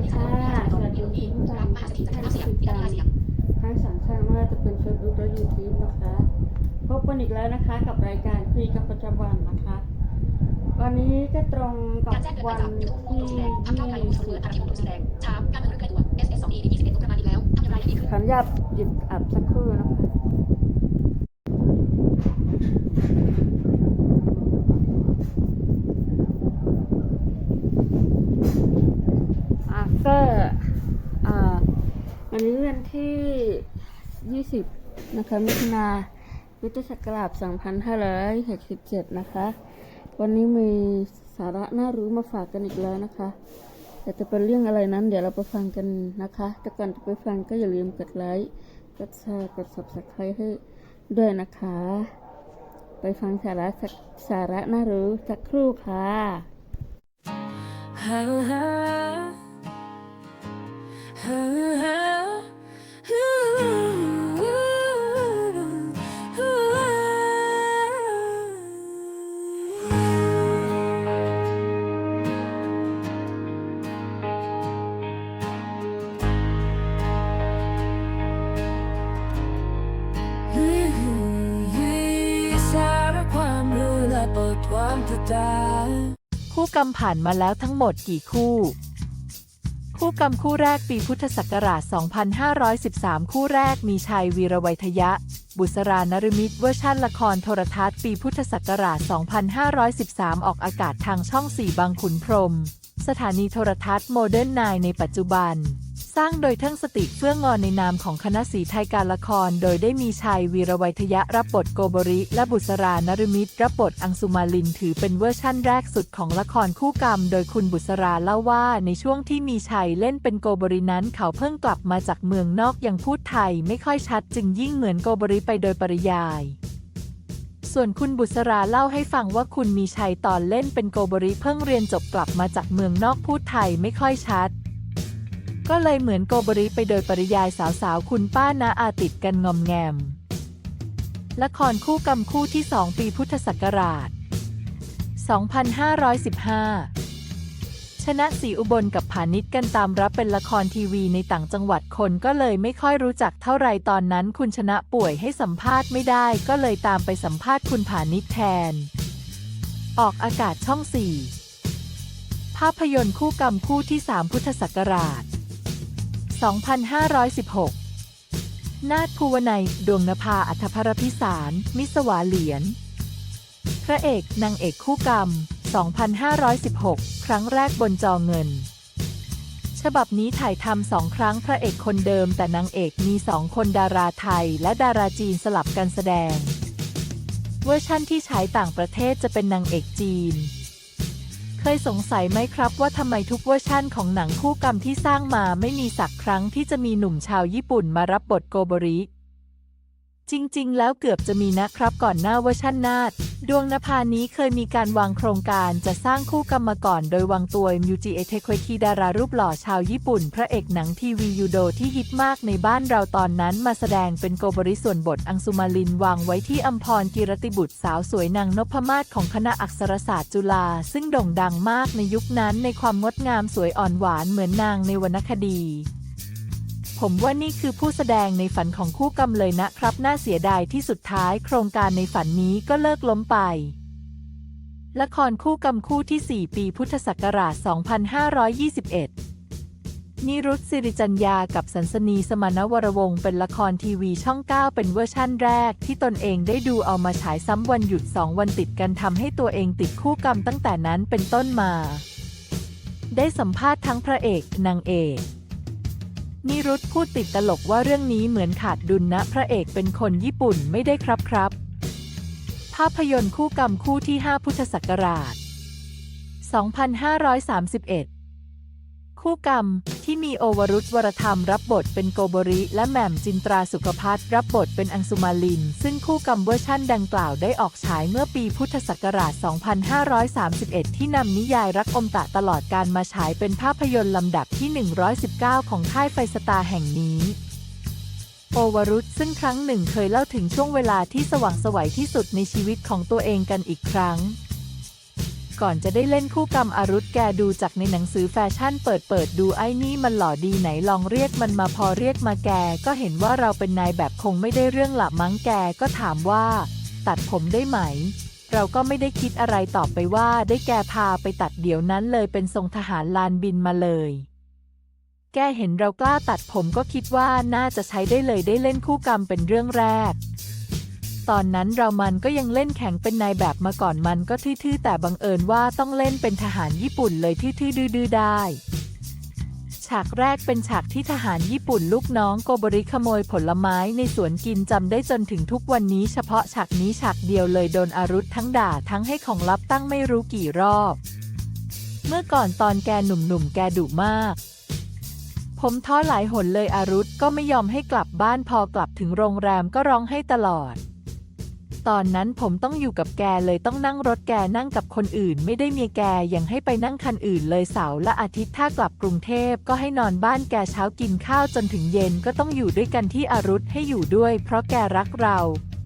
ดีค่ะสวัสดีคุณผู้ฟังทุกท่านที่ติดตามทั้งสองช่องว่าจะเป็น Facebook และ YouTube นะคะ พบกันอีกแล้วนะคะ กับรายการคุยกับประจำวันนะคะ วันนี้ก็ตรงกับวันที่ผู้แสดงทำยอดไลค์ผู้สำรวจอาชีพผู้แสดงช้าการเมืองเรื่องใกล้ตัว SS2D ที่21ตุลาคมนี้แล้วทำอย่างไรให้ดีขึ้น ขันยับหยิบอับสักครู่นะคะ ก็อ่าวันนี้วันที่ 20 นะคะ มิถุนาพุทธศักราช2567 นะคะ วันนี้มีสาระน่ารู้มาฝากกันอีกแล้วนะคะ แต่จะเป็นเรื่องอะไรนั้น เดี๋ยวเราไปฟังกันนะคะ แต่ก่อนจะไปฟังก็อย่าลืมกดไลค์ กดแชร์ กด subscribe ให้ด้วยนะคะ ไปฟังสาระสสาระน่ารู้สักครู่ค่ะ คู่กรรมผ่านมาแล้วทั้งหมดกี่คู่ คู่กรรมคู่แรกปีพุทธศักราช 2513 คู่แรกมีชัยวีรวัยทยะ บุษรานรมิตรเวอร์ชันละครโทรทัศน์ปีพุทธศักราช 2513 ออกอากาศทางช่อง 4 บางขุนพรหมสถานีโทรทัศน์โมเดิร์นไนในปัจจุบัน สร้างโดยเทิงสติเฟื่องงอนในนามของคณะสีไทยการละคร โดยได้มีชัยวีรวัยทยะรับบทโกบริ และบุษรานรมิตรรับบทอังสุมาลินถือเป็นเวอร์ชั่นแรกสุดของละครคู่กรรม โดยคุณบุษราเล่าว่าในช่วงที่มีชัยเล่นเป็นโกบรินั้นเขาเพิ่งกลับมาจากเมืองนอกยังพูดไทยไม่ค่อยชัดจึงยิ่งเหมือนโกบริไปโดยปริยายส่วนคุณบุษราเล่าให้ฟังว่าคุณมีชัยตอนเล่นเป็นโกบริเพิ่งเรียนจบกลับมาจากเมืองนอกพูดไทยไม่ค่อยชัด ก็เลยเหมือนโกบริไปโดยปริยายสาวๆ คุณป้านาอาติดกันงอมแงม ละครคู่กรรมคู่ที่2ปีพุทธศักราช 2515 ชนะสีอุบลกับผานิชกันตามรับเป็นละครทีวีในต่างจังหวัดคนก็เลยไม่ค่อยรู้จักเท่าไรตอนนั้นคุณชนะป่วยให้สัมภาษณ์ไม่ได้ก็เลยตามไปสัมภาษณ์คุณผานิชแทน ออกอากาศช่อง4ภาพยนตร์คู่กรรมคู่ที่ 3 พุทธศักราช 2516 นาฏภูวนัย ดวงนภาอัธพรพิสาร มิสวาเหรียญพระเอกนางเอกคู่กรรม 2516 ครั้งแรกบนจอเงิน ฉบับนี้ถ่ายทำสองครั้งพระเอกคนเดิมแต่นางเอกมีสองคนดาราไทยและดาราจีนสลับกันแสดง เวอร์ชั่นที่ฉายต่างประเทศจะเป็นนางเอกจีน เคยสงสัยไหมครับว่าทำไมทุกเวอร์ชั่นของหนังคู่กรรมที่สร้างมาไม่มีสักครั้งที่จะมีหนุ่มชาวญี่ปุ่นมารับบทโกโบริ จริง ๆ แล้วเกือบจะมีนะครับก่อนหน้าเวอร์ชั่นนาดดวงนภานี้เคยมีการวางโครงการจะสร้างคู่กรรมาก่อนโดยวางตัวมิวจิเอเทคเวคิดารารูปหล่อชาวญี่ปุ่น พระเอกหนังทีวียูโดที่ฮิตมากในบ้านเราตอนนั้นมาแสดงเป็นโกบริส่วนบทอังสุมาลินวางไว้ที่อัมพรกิรติบุตรสาวสวยนางนพมาศของคณะอักษรศาสตร์จุฬาซึ่งโด่งดังมากในยุคนั้นในความงดงามสวยอ่อนหวานเหมือนนางในวรรณคดี ผมว่านี่คือผู้แสดงในฝันของคู่กรรมเลยนะครับ น่าเสียดายที่สุดท้ายโครงการในฝันนี้ก็เลิกล้มไป ละครคู่กรรมคู่ที่ 4 ปีพุทธศักราช 2521 นิรุตสิริจัญญากับสันสนีสมานวรวงศ์เป็นละครทีวีช่อง 9 เป็นเวอร์ชั่นแรก ที่ตนเองได้ดูเอามาฉายซ้ำวันหยุด 2 วันติดกันทำให้ตัวเองติดคู่กรรมตั้งแต่นั้นเป็นต้นมา ได้สัมภาษณ์ทั้งพระเอกนางเอก นิรุตพูดติดตลกว่าเรื่องนี้เหมือนขาดดุลนะพระเอกเป็นคนญี่ปุ่นไม่ได้ครับครับ ภาพยนตร์คู่กรรมคู่ที่ 5 พุทธศักราช 2531 คู่กรรม ที่มีโอวรุษวรธรรมรับบทเป็นโกโบริ และแหม่มจินตราสุขพัฒรับบทเป็นอังสุมาลิน ซึ่งคู่กรรมเวอร์ชั่นดังกล่าวได้ออกฉายเมื่อปีพุทธศักราช 2531 ที่นำนิยายรักอมตะตลอดการมาฉายเป็นภาพยนตร์ลำดับที่ 119 ของค่ายไฟสตาร์แห่งนี้โอวรุษซึ่งครั้งหนึ่งเคยเล่าถึงช่วงเวลาที่สว่างสวัยที่สุดในชีวิตของตัวเองกันอีกครั้ง ก่อนจะได้เล่นคู่กรรมอรุธแกดูจากในหนังสือแฟชั่นเปิดเปิดดูไอ้นี่มันหล่อดีไหนลองเรียกมันมาพอเรียกมาแก ก็เห็นว่าเราเป็นนายแบบคงไม่ได้เรื่องหละมั้งแกก็ถามว่า ตัดผมได้ไหม เราก็ไม่ได้คิดอะไรตอบไปว่าได้แกพาไปตัดเดี๋ยวนั้นเลยเป็นทรงทหารลานบินมาเลยแกเห็นเรากล้าตัดผมก็คิดว่าน่าจะใช้ได้เลยได้เล่นคู่กรรมเป็นเรื่องแรก ตอนนั้นเรามันก็ยังเล่นแข่งเป็นนายแบบมาก่อนมันก็ทื่อๆ แต่บังเอิญว่าต้องเล่นเป็นทหารญี่ปุ่นเลยทื่อๆดื้อๆได้ฉากแรกเป็นฉากที่ทหารญี่ปุ่นลูกน้องโกบริขโมยผลไม้ในสวนกินจำได้จนถึงทุกวันนี้เฉพาะฉากนี้ฉากเดียวเลยโดนอารุธทั้งด่าทั้งให้ของลับตั้งไม่รู้กี่รอบ เมื่อก่อนตอนแกหนุ่มๆแกดุมาก ผมท้อหลายหนเลยอารุธก็ไม่ยอมให้กลับบ้านพอกลับถึงโรงแรมก็ร้องให้ตลอด ตอนนั้นผมต้องอยู่กับแกเลยต้องนั่งรถแกนั่งกับคนอื่น ไม่ได้เมียแกยังให้ไปนั่งคันอื่นเลยเสาร์และอาทิตย์ถ้ากลับกรุงเทพก็ให้นอนบ้านแกเช้ากินข้าวจนถึงเย็นก็ต้องอยู่ด้วยกันที่อารุธให้อยู่ด้วย เพราะแกรักเรา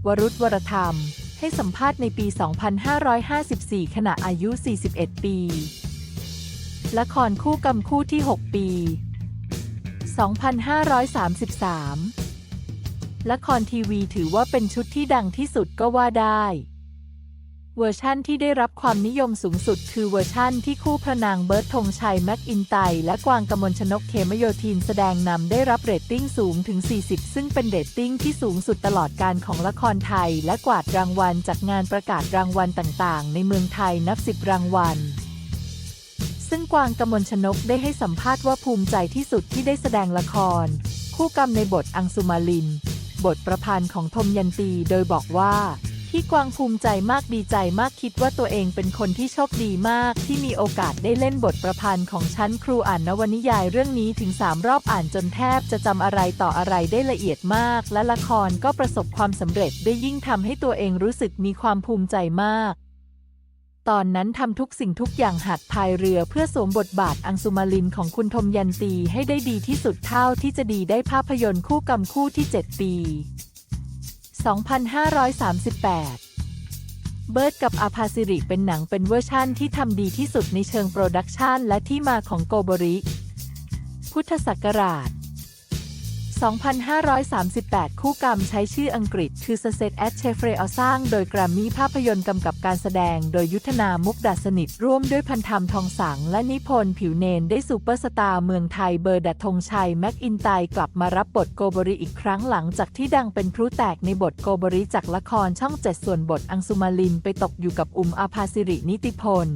วรุธวรธรรม ให้สัมภาษณ์ในปี 2554 ขณะอายุ 41 ปี ละครคู่กรรมคู่ที่ 6 ปี 2533 ละครทีวีถือว่าเป็นชุดที่ดังที่สุดก็ว่าได้ เวอร์ชั่นที่ได้รับความนิยมสูงสุดคือเวอร์ชั่นที่คู่พระนางเบิร์ตธงชัยแม็กอินไตและกวางกมลชนกเขมโยธินแสดงนำได้รับเรตติ้งสูงถึง 40 ซึ่งเป็นเรตติ้งที่สูงสุดตลอดการของละครไทย และกวาดรางวัลจากงานประกาศรางวัลต่างๆ ในเมืองไทยนับสิบรางวัลซึ่งกวางกมลชนกได้ให้สัมภาษณ์ว่าภูมิใจที่สุดที่ได้แสดงละคร คู่กรรมในบทอังสุมาลิน บทประพันธ์ของทมยันตีโดยบอกว่าพี่กวางภูมิใจมากดีใจมากคิดว่าตัวเองเป็นคนที่โชคดีมาก ที่มีโอกาสได้เล่นบทประพันธ์ของชั้นครูอ่านนวนิยายเรื่องนี้ถึงสามรอบอ่านจนแทบจะจำอะไรต่ออะไรได้ละเอียดมาก และละครก็ประสบความสำเร็จได้ยิ่งทำให้ตัวเองรู้สึกมีความภูมิใจมาก ตอนนั้นทำทุกสิ่งทุกอย่างหัดพายเรือเพื่อสวมบทบาทอังสุมาลินของคุณทมยันตีให้ได้ดีที่สุดเท่าที่จะดีได้ภาพยนตร์คู่กรรมคู่ที่ 7 ปี 2538เบิร์ดกับอาภาสิริเป็นหนังเป็นเวอร์ชั่นที่ทำดีที่สุดในเชิงโปรดักชันและที่มาของโกบริ พุทธศักราช 2538 คู่กรรมใช้ชื่ออังกฤษ คือ Sunset at c h e f r e y สร้างโดยแกรมมี่ภาพยนตร์กำกับการแสดง โดยยุทธนามุกดาสนิท ร่วมด้วยพันธรรมทองสัง และนิพนธ์ผิวเนนได้ซูเปอร์สตาร์เมืองไทยเบอร์ดัดธงชัย แม็กอินไตร์กลับมารับบทโกบริอีกครั้งหลังจากที่ดังเป็นพลุแตกในบทโกบริจากละครช่องเจ็ดส่วนบทอังสุมาลินไปตกอยู่กับอุมอาภาสิรินิติพล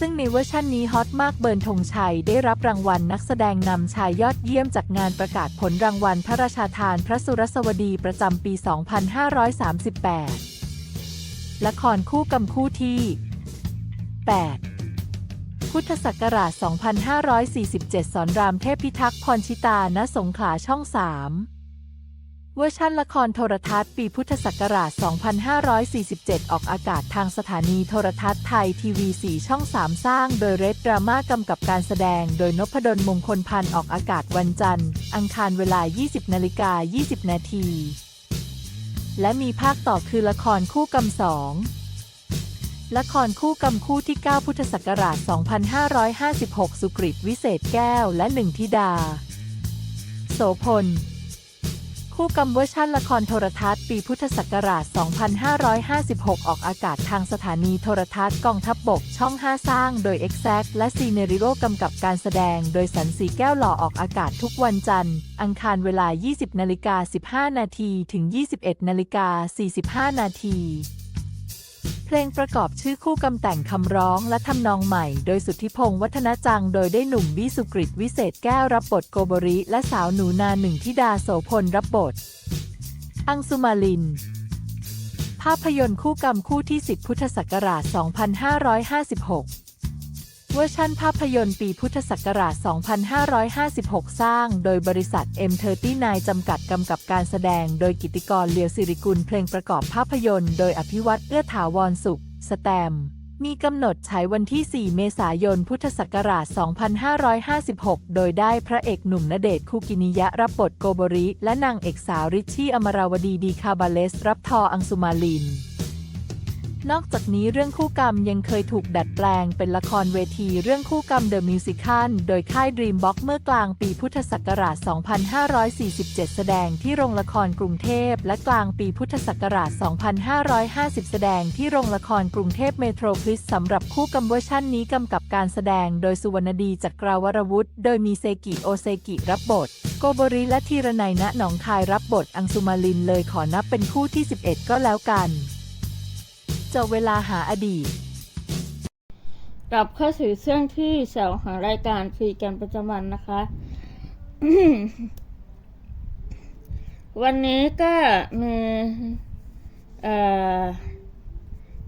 ซึ่งในเวอร์ชันนี้ฮอตมากเบิร์นธงชัยได้รับรางวัลนักแสดงนำชายยอดเยี่ยมจากงานประกาศผลรางวัลพระราชาทานพระสุรสวดีประจำปี 2538 ละครคู่กำคู่ที่ 8 พุทธศักราช 2547 สอนรามเทพพิทักษ์พรชิตาณสงขลาช่อง 3 เวอร์ชันละครโทรทัศน์ปีพุทธศักราช 2547 ออกอากาศทางสถานีโทรทัศน์ไทยทีวี 4 ช่อง 3 สร้างโดยเรดดราม่ากำกับการแสดงโดยนพดลมงคลพันธ์ออกอากาศวันจันทร์ อังคารเวลา 20นาฬิกา20 นาที และมีภาคต่อคือละครคู่กำสองละครคู่กำคู่ที่ 9 พุทธศักราช 2556 สุกริตวิเศษแก้วและหนึ่งธิดา โสพล คู่กำเวอร์ชันละครโทรทัศน์ปีพุทธศักราช 2556 ออกอากาศทางสถานีโทรทัศน์กองทัพบบกช่อง 5 สร้างโดย Exact และซีเนริโรกำกับการแสดงโดยสันสีแก้วหล่อออกอากาศทุกวันจันทร์ อังคารเวลา 20นาฬิกา15 นาทีถึง 21นาฬิกา45 นาที เพลงประกอบชื่อคู่กำแต่งคำร้องและทำนองใหม่ โดยสุทธิพงศ์วัฒนจัง โดยได้หนุ่มบี้สุกริตวิเศษแก้วรับบทโกบริ และสาวหนูนาหนึ่งทิดาโสพลรับบท อังสุมาลิน ภาพยนตร์คู่กรรมคู่ที่ 10 พุทธศักราช 2556 เวอร์ชันภาพยนตร์ปีพุทธศักราช 2556 สร้างโดยบริษัท M39 จำกัดกำกับการแสดงโดยกิติกรเลียวสิริกุลเพลงประกอบภาพยนตร์โดยอภิวัตเอื้อถาวรสุข สแตม มีกำหนดฉายวันที่ 4 เมษายน พุทธศักราช 2556 โดยได้พระเอกหนุ่มณเดชน์คูกินิยะรับบทโกโบริ และนางเอกสาวริชชี่อมราวดีดีคาบาเลส รับทออังสุมาลิน นอกจากนี้เรื่องคู่กรรมยังเคยถูกดัดแปลงเป็นละครเวทีเรื่องคู่กรรม The Musical โดยค่าย Dreambox เมื่อกลางปีพุทธศักราช 2547 แสดงที่โรงละครกรุงเทพ และกลางปีพุทธศักราช 2550 แสดงที่โรงละครกรุงเทพเมโทรพลิสสำหรับคู่กรรมเวอร์ชันนี้กำกับการแสดงโดยสุวรรณดีจักราวรวุฒิโดยมีเซกิโอเซกิรับบท โกโบริและธีรนัยณหนองคายรับบทอังสุมาลินเลยขอนับเป็นคู่ที่ 11 ก็แล้วกัน จบเวลาหาอดีตกลับเข้าสู่ช่วงที่สองของรายการคุยกันประจำวันนะคะ วันนี้ก็มีเอ่อ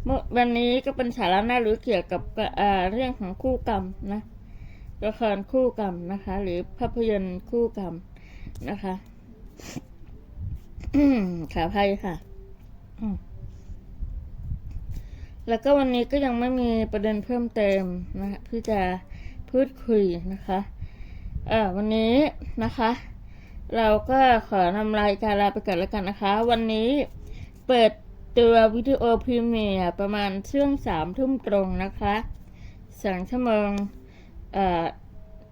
เมื่อวันนี้ก็เป็นสาระน่ารู้เกี่ยวกับเอ่อเรื่องของคู่กรรมนะละครคู่กรรมนะคะ หรือภาพยนตร์คู่กรรมนะคะขออภัยค่ะอืม แล้วก็วันนี้ก็ยังไม่มีประเด็นเพิ่มเติมนะคะที่จะพูดคุยนะคะเอ่อวันนี้นะคะ เราก็ขอนำรายการลาไปก่อนแล้วกันนะคะ วันนี้เปิดตัววิดีโอพรีเมียร์ประมาณช่วงสามทุ่มตรงนะคะสองชั่วโมงเอ่อ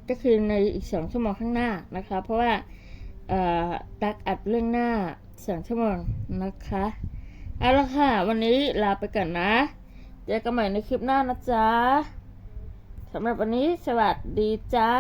ก็คือในอีกสองชั่วโมงข้างหน้านะคะ เพราะว่าเอ่อตักอัดเรื่องหน้าสองชั่วโมงนะคะเอาละค่ะ วันนี้ลาไปก่อนนะ เจอกันใหม่ในคลิปหน้านะจ๊ะสำหรับวันนี้สวัสดีจ้า